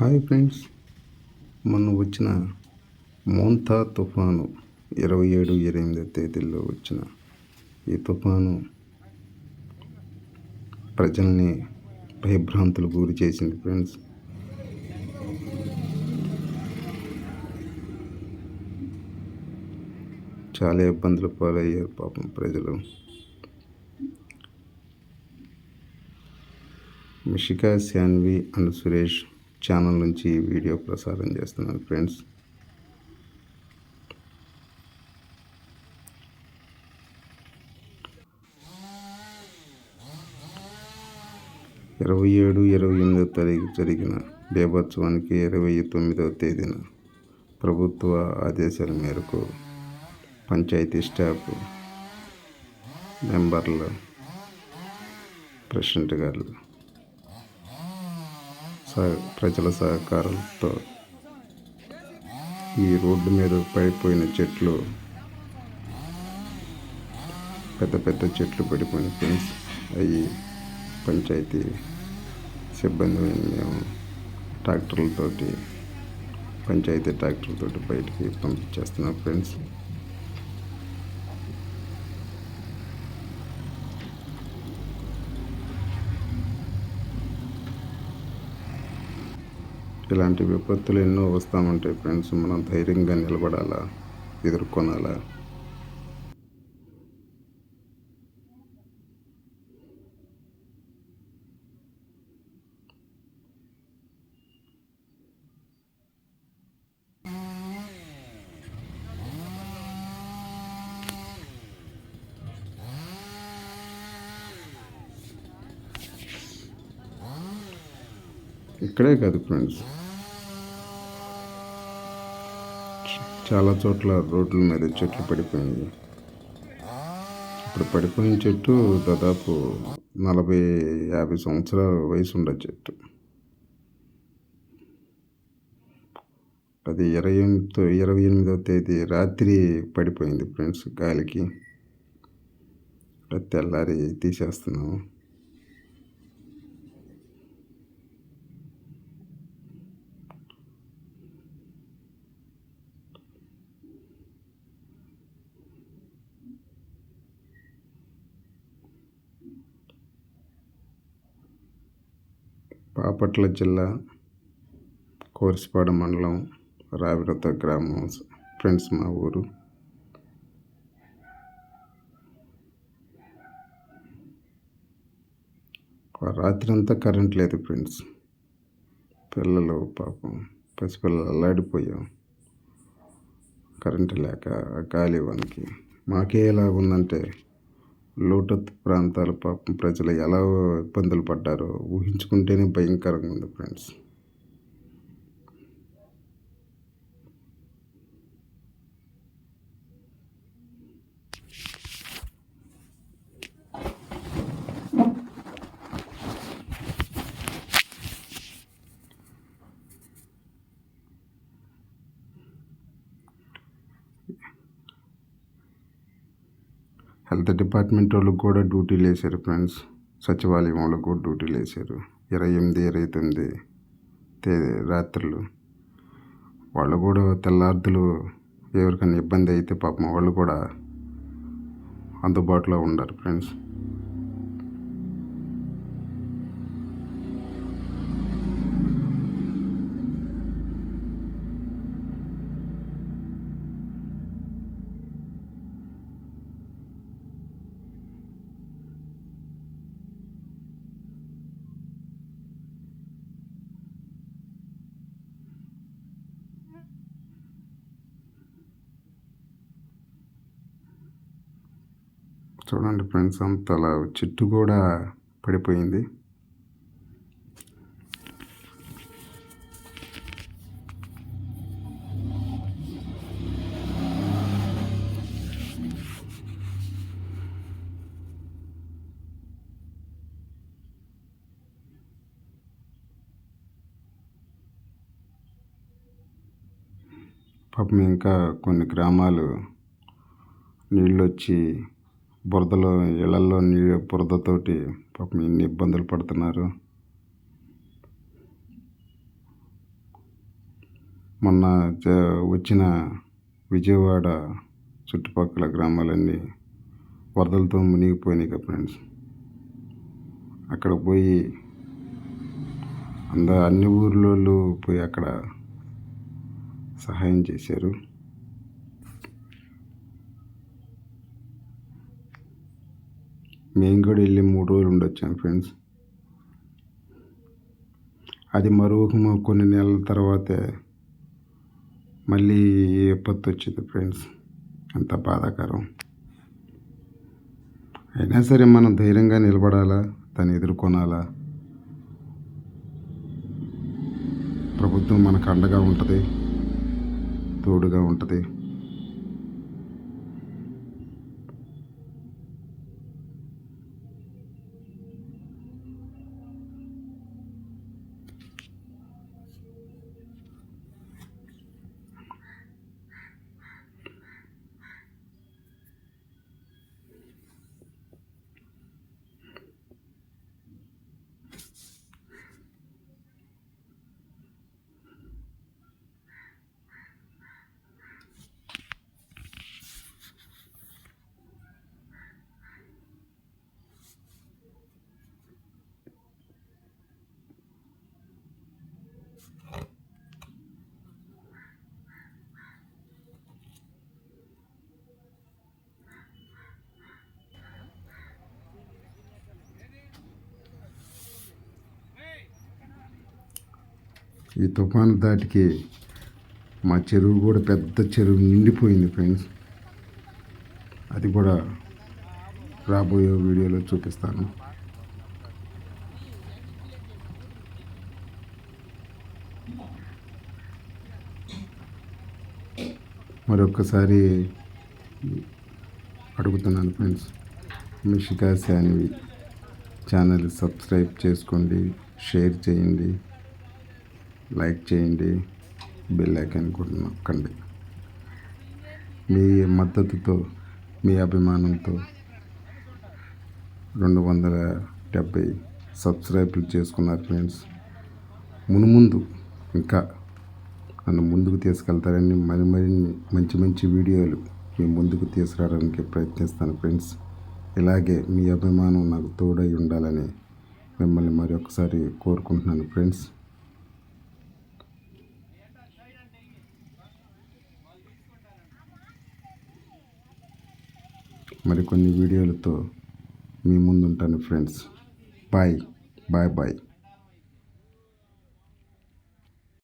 Hi friends మొన్న వచ్చిన మోంతా తుఫాను ఇరవై ఏడు ఇరవై ఎనిమిది తేదీల్లో వచ్చిన ఈ తుఫాను ప్రజల్ని భయభ్రాంతులు గురి చేసింది ఫ్రెండ్స్. చాలా ఇబ్బందులు పాలయ్యారు పాపం ప్రజలు. మిషికా శాన్వి అండ్ సురేష్ ఛానల్ నుంచి ఈ వీడియో ప్రసారం చేస్తున్నాను ఫ్రెండ్స్. ఇరవై ఏడు ఇరవై ఎనిమిదో తారీఖు జరిగిన బీభత్సవానికి ఇరవై తొమ్మిదవ తేదీన ప్రభుత్వ ఆదేశాల మేరకు పంచాయతీ స్టాఫ్ మెంబర్లు ప్రెసిడెంట్ గారు ప్రజల సహకారంతో ఈ రోడ్డు మీద పడిపోయిన చెట్లు పెద్ద పెద్ద చెట్లు పడిపోయిన ఫ్రెండ్స్ అవి పంచాయతీ సిబ్బంది మేము ట్రాక్టర్లతోటి పంచాయతీ ట్రాక్టర్లతోటి బయటికి పంపించేస్తున్నాం ఫ్రెండ్స్. ఇలాంటి విపత్తులు ఎన్నో వస్తూ ఫ్రెండ్స్ మనం ధైర్యంగా నిలబడాలా ఎదుర్కొనాలా? ఇక్కడే కాదు ఫ్రెండ్స్. చాలా చోట్ల రోడ్ల మీద చెట్లు పడిపోయింది ఇప్పుడు పడిపోయిన చెట్టు దాదాపు నలభై యాభై సంవత్సరాల వయసు ఉండే చెట్టు. అది ఇరవై ఎనిమిదో ఇరవై ఎనిమిదవ తేదీ రాత్రి పడిపోయింది ఫ్రెండ్స్ గాలికి. తెల్లారి తీసేస్తున్నాము. బాపట్ల జిల్లా కోరిసిపాడు మండలం రావిరత గ్రామం ఫ్రెండ్స్ మా ఊరు. రాత్రి అంతా కరెంట్ లేదు ఫ్రెండ్స్. పిల్లలు పాపం పసిపిల్లలు అల్లాడిపోయాం. కరెంటు లేక గాలి వానికి. మాకే ఎలా ఉందంటే లోటత్ ప్రాంతాల పాపం ప్రజలు ఎలా ఇబ్బందులు పడ్డారో ఊహించుకుంటేనే భయంకరంగా ఉంది ఫ్రెండ్స్. హెల్త్ డిపార్ట్మెంట్ వాళ్ళకి కూడా డ్యూటీలు వేశారు ఫ్రెండ్స్. సచివాలయం వాళ్ళకి కూడా డ్యూటీలు వేశారు ఇరవై ఎనిమిది ఇరవై తొమ్మిది తేదీ రాత్రులు. వాళ్ళు కూడా తెల్లార్దులు ఎవరికైనా ఇబ్బంది అయితే పాపం వాళ్ళు కూడా అందుబాటులో ఉండరు ఫ్రెండ్స్. చూడండి ఫ్రెండ్స్ అంతలా చెట్టు కూడా పడిపోయింది. పాపం ఇంకా కొన్ని గ్రామాలు నీళ్ళు వచ్చి బురదలో ఇళ్ళల్లో నీళ్ళు బురదతోటి పాపం ఎన్ని ఇబ్బందులు పడుతున్నారు. మొన్న వచ్చిన విజయవాడ చుట్టుపక్కల గ్రామాలన్నీ వరదలతో మునిగిపోయినాయి కదా ఫ్రెండ్స్. అక్కడ పోయి అంద అన్ని ఊర్లోళ్ళు పోయి అక్కడ సహాయం చేశారు. మేము కూడా వెళ్ళి మూడు రోజులు ఉండొచ్చాను ఫ్రెండ్స్. అది మరో కొన్ని నెలల తర్వాతే మళ్ళీ విపత్తు వచ్చింది ఫ్రెండ్స్. అంత బాధాకరం. అయినా సరే మనం ధైర్యంగా నిలబడాలా? దాన్ని ఎదుర్కొనాలా? ప్రభుత్వం మనకు అండగా ఉంటుంది తోడుగా ఉంటుంది. ఈ తుఫాను దాటికి మా చెరువు కూడా పెద్ద చెరువు నిండిపోయింది ఫ్రెండ్స్. అది కూడా రాబోయే వీడియోలో చూపిస్తాను. మరొకసారి అడుగుతున్నాను friends. Mishika Sanvi channel subscribe చేసుకోండి షేర్ చేయండి. లైక్ చేయండి బెల్ ఐకాన్ కూడా నొక్కండి. మీ మద్దతుతో మీ అభిమానంతో రెండు వందల డెబ్భై సబ్స్క్రైబ్లు చేసుకున్నారు ఫ్రెండ్స్. మునుముందు ఇంకా నన్ను ముందుకు తీసుకెళ్తారని మరి మరిన్ని మంచి మంచి వీడియోలు మీ ముందుకు తీసుకురావడానికి ప్రయత్నిస్తాను ఫ్రెండ్స్. ఇలాగే మీ అభిమానం నాకు తోడై ఉండాలని మిమ్మల్ని మరొకసారి కోరుకుంటున్నాను ఫ్రెండ్స్. మరికొన్ని వీడియోలతో మీ ముందుంటాను ఫ్రెండ్స్ బాయ్ బాయ్ బాయ్